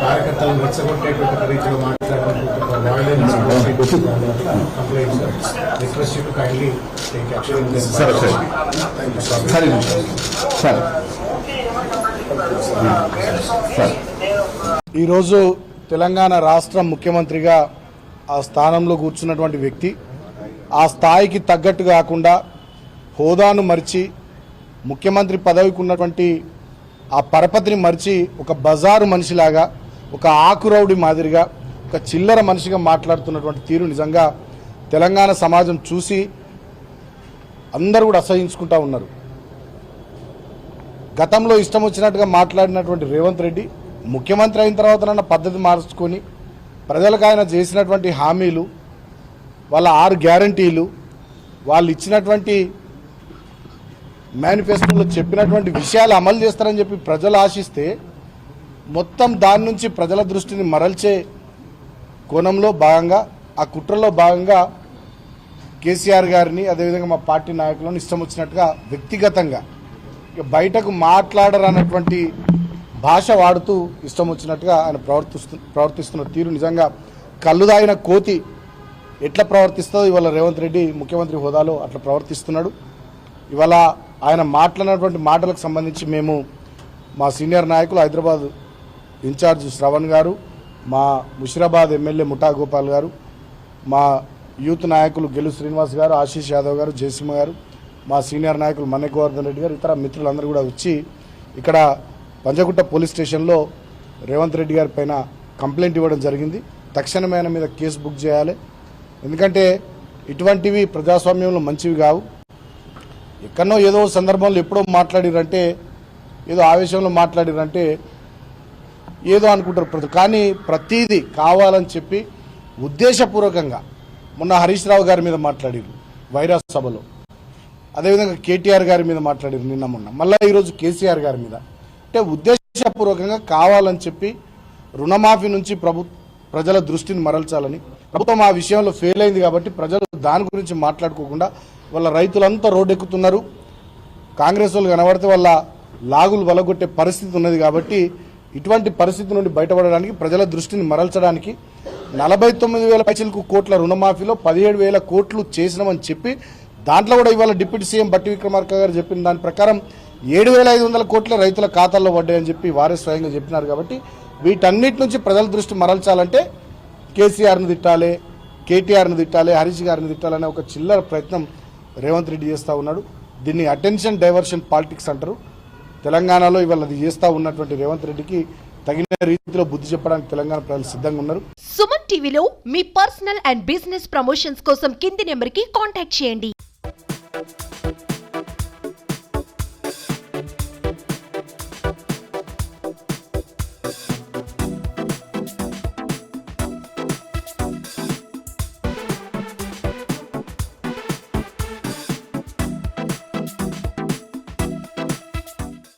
కార్యకర్తలను రెచ్చగొట్టేటువంటి రీతిలో మాట్లాడినటువంటి violence complaints request you to kindly take action సరే సరే. సరే. సరే. ఈరోజు తెలంగాణ రాష్ట్ర ముఖ్యమంత్రిగా ఆ స్థానంలో కూర్చున్నటువంటి వ్యక్తి ఆ స్థాయికి తగ్గట్టు కాకుండా హోదాను మరిచి ముఖ్యమంత్రి పదవికి ఉన్నటువంటి ఆ పరపతిని మరిచి ఒక బజారు మనిషిలాగా ఒక ఆకురౌడి మాదిరిగా ఒక చిల్లర మనిషిగా మాట్లాడుతున్నటువంటి తీరు నిజంగా తెలంగాణ సమాజం చూసి అందరూ కూడా అసహించుకుంటా ఉన్నారు. గతంలో ఇష్టం వచ్చినట్టుగా మాట్లాడినటువంటి రేవంత్ రెడ్డి ముఖ్యమంత్రి అయిన తర్వాతనన్న పద్ధతి మార్చుకొని ప్రజలకు ఆయన చేసినటువంటి హామీలు వాళ్ళ ఆరు గ్యారంటీలు వాళ్ళు ఇచ్చినటువంటి మేనిఫెస్టోలో చెప్పినటువంటి విషయాలు అమలు చేస్తారని చెప్పి ప్రజలు ఆశిస్తే మొత్తం దాని నుంచి ప్రజల దృష్టిని మరల్చే కోణంలో భాగంగా ఆ కుట్రలో భాగంగా కేసీఆర్ గారిని అదేవిధంగా మా పార్టీ నాయకులను ఇష్టం వచ్చినట్టుగా వ్యక్తిగతంగా బయటకు మాట్లాడరన్నటువంటి భాష వాడుతూ ఇష్టం వచ్చినట్టుగా ఆయన ప్రవర్తిస్తు ప్రవర్తిస్తున్న తీరు నిజంగా కళ్ళు దాగిన కోతి ఎట్లా ప్రవర్తిస్తుందో ఇవాళ రేవంత్ రెడ్డి ముఖ్యమంత్రి హోదాలో అట్లా ప్రవర్తిస్తున్నాడు. ఇవాళ ఆయన మాట్లాడినటువంటి మాటలకు సంబంధించి మేము మా సీనియర్ నాయకులు హైదరాబాద్ ఇన్ఛార్జ్ శ్రవణ్ గారు మా ముషిరాబాద్ ఎమ్మెల్యే ముఠా గోపాల్ గారు మా యూత్ నాయకులు గెలు శ్రీనివాస్ గారు ఆశీష్ యాదవ్ గారు జయసింహ గారు మా సీనియర్ నాయకులు మన్నె గోవర్ధన్ రెడ్డి గారు ఇతర మిత్రులందరూ కూడా వచ్చి ఇక్కడ పంజగుట్ట పోలీస్ స్టేషన్లో రేవంత్ రెడ్డి గారి పైన కంప్లైంట్ ఇవ్వడం జరిగింది. తక్షణమే ఆయన మీద కేసు బుక్ చేయాలి. ఎందుకంటే ఇటువంటివి ప్రజాస్వామ్యంలో మంచివి కావు. ఎక్కడనో ఏదో సందర్భంలో ఎప్పుడో మాట్లాడిరంటే ఏదో ఆవేశంలో మాట్లాడిరంటే ఏదో అనుకుంటారు ప్రతి కానీ ప్రతీది కావాలని చెప్పి ఉద్దేశపూర్వకంగా మొన్న హరీష్ రావు గారి మీద మాట్లాడారు వైరాస్ సభలో. అదేవిధంగా కేటీఆర్ గారి మీద మాట్లాడారు నిన్న మొన్న. మళ్ళీ ఈరోజు కేసీఆర్ గారి మీద. అంటే ఉద్దేశపూర్వకంగా కావాలని చెప్పి రుణమాఫీ నుంచి ప్రభు ప్రజల దృష్టిని మరల్చాలని. ప్రభుత్వం ఆ విషయంలో ఫెయిల్ అయింది కాబట్టి ప్రజలు దాని గురించి మాట్లాడుకోకుండా వాళ్ళ రైతులంతా రోడ్డెక్కుతున్నారు. కాంగ్రెస్ వాళ్ళు కనబడితే వాళ్ళ లాగులు వలగొట్టే పరిస్థితి ఉన్నది కాబట్టి ఇటువంటి పరిస్థితి నుండి బయటపడడానికి ప్రజల దృష్టిని మరల్చడానికి నలభై తొమ్మిది వేల పైసలకు కోట్ల రుణమాఫీలో పదిహేడు వేల కోట్లు చేసినామని చెప్పి దాంట్లో కూడా ఇవాళ డిప్యూటీ సీఎం బట్టి విక్రమార్క గారు చెప్పిన దాని ప్రకారం ఏడు వేల ఐదు వందల కోట్ల రైతుల ఖాతాల్లో పడ్డాయని చెప్పి వారే స్వయంగా చెప్పినారు కాబట్టి వీటన్నిటి నుంచి ప్రజల దృష్టి మరల్చాలంటే కేసీఆర్ను తిట్టాలి కేటీఆర్ను తిట్టాలి హరీష్ గారిని తిట్టాలనే ఒక చిల్లర ప్రయత్నం రేవంత్ రెడ్డి చేస్తూ ఉన్నాడు. దీన్ని అటెన్షన్ డైవర్షన్ పాలిటిక్స్ అంటారు. తెలంగాణలో ఇవాళ అది చేస్తూ ఉన్నటువంటి రేవంత్ రెడ్డికి తగిన రీతిలో బుద్ధి చెప్పడానికి తెలంగాణ ప్రజలు సిద్ధంగా ఉన్నారు. సుమన్ టీవీలో మీ పర్సనల్ అండ్ బిజినెస్ ప్రమోషన్స్ కోసం కింది నెంబర్కి కాంటాక్ట్ చేయండి.